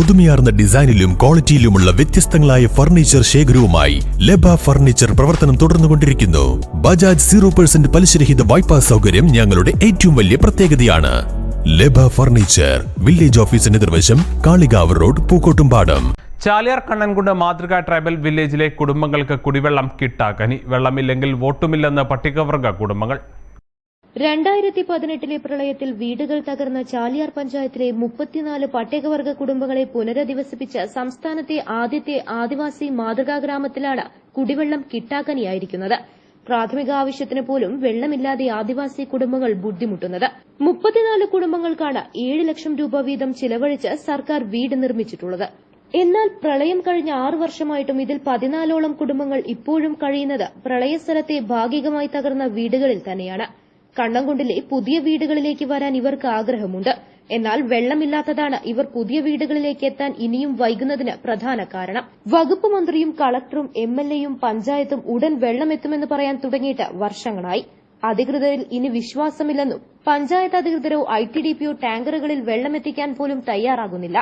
പുതുമയാർന്ന ഡിസൈനിലും ക്വാളിറ്റിയിലുമുള്ള വ്യത്യസ്തങ്ങളായ ഫർണിച്ചർ ശേഖരവുമായി ലബ ഫർണിച്ചർ പ്രവർത്തനം തുടർന്നുകൊണ്ടിരിക്കുന്നു. ബജാജ് സീറോ പെർസെന്റ് പലിശരഹിത വായ്പാ സൗകര്യം ഞങ്ങളുടെ ഏറ്റവും വലിയ പ്രത്യേകതയാണ്. ലബ ഫർണിച്ചർ വില്ലേജ് ഓഫീസിന് നിർവശം കാളികാവ് റോഡ് പൂക്കോട്ടുംപാടം. ചാലിയാർ കണ്ണൻകുണ്ട് മാതൃകാ ട്രൈബൽ വില്ലേജിലെ കുടുംബങ്ങൾക്ക് കുടിവെള്ളം കിട്ടാക്കനി വെള്ളമില്ലെങ്കിൽ വോട്ടുമില്ലെന്ന് പട്ടികവർഗ കുടുംബങ്ങൾ. രണ്ടായിരത്തി പതിനെട്ടിലെ പ്രളയത്തിൽ വീടുകൾ തകർന്ന ചാലിയാർ പഞ്ചായത്തിലെ മുപ്പത്തിനാല് പട്ടികവർഗ കുടുംബങ്ങളെ പുനരധിവസിപ്പിച്ച സംസ്ഥാനത്തെ ആദ്യത്തെ ആദിവാസി മാതൃകാ ഗ്രാമത്തിലാണ് കുടിവെള്ളം കിട്ടാക്കനിയായിരിക്കുന്നത്. പ്രാഥമിക ആവശ്യത്തിന് പോലും വെള്ളമില്ലാതെ ആദിവാസി കുടുംബങ്ങൾ ബുദ്ധിമുട്ടുന്നത്. മുപ്പത്തിനാല് കുടുംബങ്ങൾക്കാണ് ഏഴ് ലക്ഷം രൂപ വീതം ചിലവഴിച്ച് സർക്കാർ വീട് നിർമ്മിച്ചിട്ടുള്ളത്. എന്നാൽ പ്രളയം കഴിഞ്ഞ ആറ് വർഷമായിട്ടും ഇതിൽ പതിനാലോളം കുടുംബങ്ങൾ ഇപ്പോഴും കഴിയുന്നത് പ്രളയസ്ഥലത്തെ ഭാഗികമായി തകർന്ന വീടുകളിൽ തന്നെയാണ്. കണ്ണംകുണ്ടിലെ പുതിയ വീടുകളിലേക്ക് വരാൻ ഇവർക്ക് ആഗ്രഹമുണ്ട്. എന്നാൽ വെള്ളമില്ലാത്തതാണ് ഇവർ പുതിയ വീടുകളിലേക്ക് എത്താൻ ഇനിയും വൈകുന്നതിന് പ്രധാന കാരണം. വകുപ്പ് മന്ത്രിയും കളക്ടറും എം എൽ എയും പഞ്ചായത്തും ഉടൻ വെള്ളമെത്തുമെന്ന് പറയാൻ തുടങ്ങിയിട്ട് വർഷങ്ങളായി. അധികൃതരിൽ ഇനി വിശ്വാസമില്ലെന്നും പഞ്ചായത്ത് അധികൃതരോ ഐ ടി ഡി പിയോ ടാങ്കറുകളിൽ വെള്ളമെത്തിക്കാൻ പോലും തയ്യാറാകുന്നില്ല.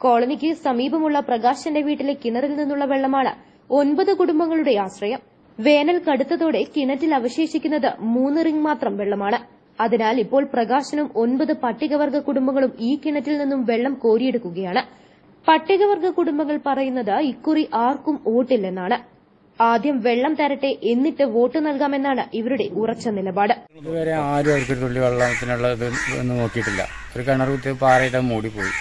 കോളനിക്ക് സമീപമുള്ള പ്രകാശന്റെ വീട്ടിലെ കിണറിൽ നിന്നുള്ള വെള്ളമാണ് ഒൻപത് കുടുംബങ്ങളുടെ ആശ്രയം. വേനൽ കടുത്തതോടെ കിണറ്റിൽ അവശേഷിക്കുന്നത് മൂന്ന് റിംഗ് മാത്രം വെള്ളമാണ്. അതിനാൽ ഇപ്പോൾ പ്രകാശനും ഒൻപത് പട്ടികവർഗ കുടുംബങ്ങളും ഈ കിണറ്റിൽ നിന്നും വെള്ളം കോരിയെടുക്കുകയാണ്. പട്ടികവർഗ കുടുംബങ്ങൾ പറയുന്നത് ഇക്കുറി ആർക്കും വോട്ടില്ലെന്നാണ്. ആദ്യം വെള്ളം തരട്ടെ എന്നിട്ട് വോട്ട് നൽകാമെന്നാണ് ഇവരുടെ ഉറച്ച നിലപാട്. ഇതുവരെ ആരും നോക്കിയിട്ടില്ല. ഒരു കിണർ മൂടിപ്പോയി.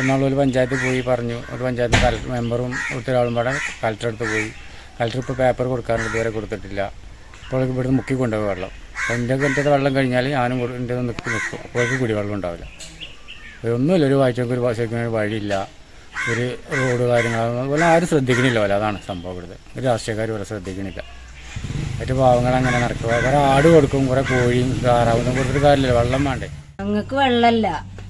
എന്നാൽ ഒരു പഞ്ചായത്തിൽ പോയി പറഞ്ഞു. ഒരു പഞ്ചായത്ത് മെമ്പറും ഒരാളും പാടെ കളക്ടറെടുത്ത് പോയി. കളക്ടർ ഇപ്പോൾ പേപ്പർ കൊടുക്കാറുണ്ട് ഇതുവരെ കൊടുത്തിട്ടില്ല. അപ്പോൾ ഇവിടുന്ന് മുക്കി കൊണ്ടുപോയി വെള്ളം. എന്റെ കിണറ്റത്തെ വെള്ളം കഴിഞ്ഞാൽ ഞാനും എന്റെ നിൽക്കും നിൽക്കും അപ്പോഴേക്കും കുടിവെള്ളം ഉണ്ടാവില്ല. ഒന്നുമില്ല ഒരു വായിച്ചൊക്കെ ഒരു ഒരു വഴിയില്ല. ഒരു റോഡ് കാര്യങ്ങൾ അതുപോലെ ആരും ശ്രദ്ധിക്കണില്ല പോലെ അതാണ് സംഭവം ഇവിടുത്തെ. ഒരു രാഷ്ട്രീയക്കാർ ഇവിടെ ശ്രദ്ധിക്കണില്ല. മറ്റു പാവങ്ങൾ അങ്ങനെ നടക്കുക കുറെ ആട് കൊടുക്കും കുറെ കോഴിയും താറാവും കൊടുത്തിട്ട് കാര്യമില്ല. വെള്ളം വേണ്ടേ? ഞങ്ങൾക്ക് വെള്ളമല്ല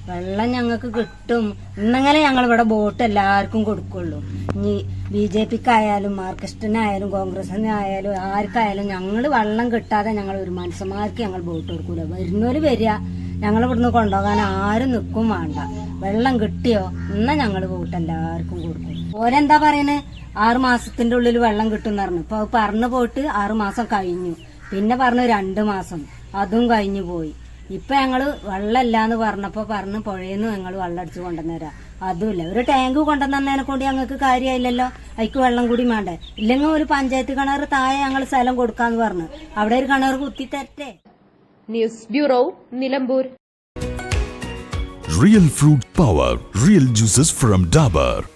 വെള്ളം ഞങ്ങൾക്ക് കിട്ടും. ഇന്നങ്ങനെ ഞങ്ങൾ ഇവിടെ വോട്ട് എല്ലാവർക്കും കൊടുക്കുള്ളൂ. ഇനി ബി ജെ പിക്കായാലും മാർക്സിസ്റ്റിനായാലും കോൺഗ്രസിനായാലും ആർക്കായാലും ഞങ്ങൾ വെള്ളം കിട്ടാതെ ഞങ്ങൾ ഒരു മനുഷ്യന്മാർക്ക് ഞങ്ങൾ വോട്ട് കൊടുക്കൂല. വരുന്നവര് വരിക. ഞങ്ങൾ ഇവിടുന്ന് കൊണ്ടുപോകാൻ ആരും നിൽക്കും വേണ്ട. വെള്ളം കിട്ടിയോ എന്നാ ഞങ്ങൾ വോട്ട് എല്ലാവർക്കും കൊടുക്കും. ഓരെന്താ പറയുന്നത് ആറു മാസത്തിന്റെ ഉള്ളിൽ വെള്ളം കിട്ടും എന്ന് പറഞ്ഞു. ഇപ്പൊ പറഞ്ഞു പോയിട്ട് ആറു മാസം കഴിഞ്ഞു. പിന്നെ പറഞ്ഞു രണ്ടു മാസം. അതും കഴിഞ്ഞു പോയി. ഇപ്പൊ ഞങ്ങൾ വെള്ളമില്ല എന്ന് പറഞ്ഞപ്പോ പറഞ്ഞു പുഴയെന്ന് ഞങ്ങൾ വെള്ളം അടിച്ചു കൊണ്ടുവന്നേരാ. അതുമില്ല. ഒരു ടാങ്ക് കൊണ്ടുവന്നതിനെ കൊണ്ട് ഞങ്ങൾക്ക് കാര്യമായില്ലല്ലോ അതിക്ക് വെള്ളം കൂടി വേണ്ടേ ഇല്ലെങ്കിൽ ഒരു പഞ്ചായത്ത് കിണർ താഴെ ഞങ്ങൾ സ്ഥലം കൊടുക്കാന്ന് പറഞ്ഞു. അവിടെ ഒരു കിണർ കുത്തി തരട്ടെ news bureau Nilambur. Real fruit power real juices from Dabur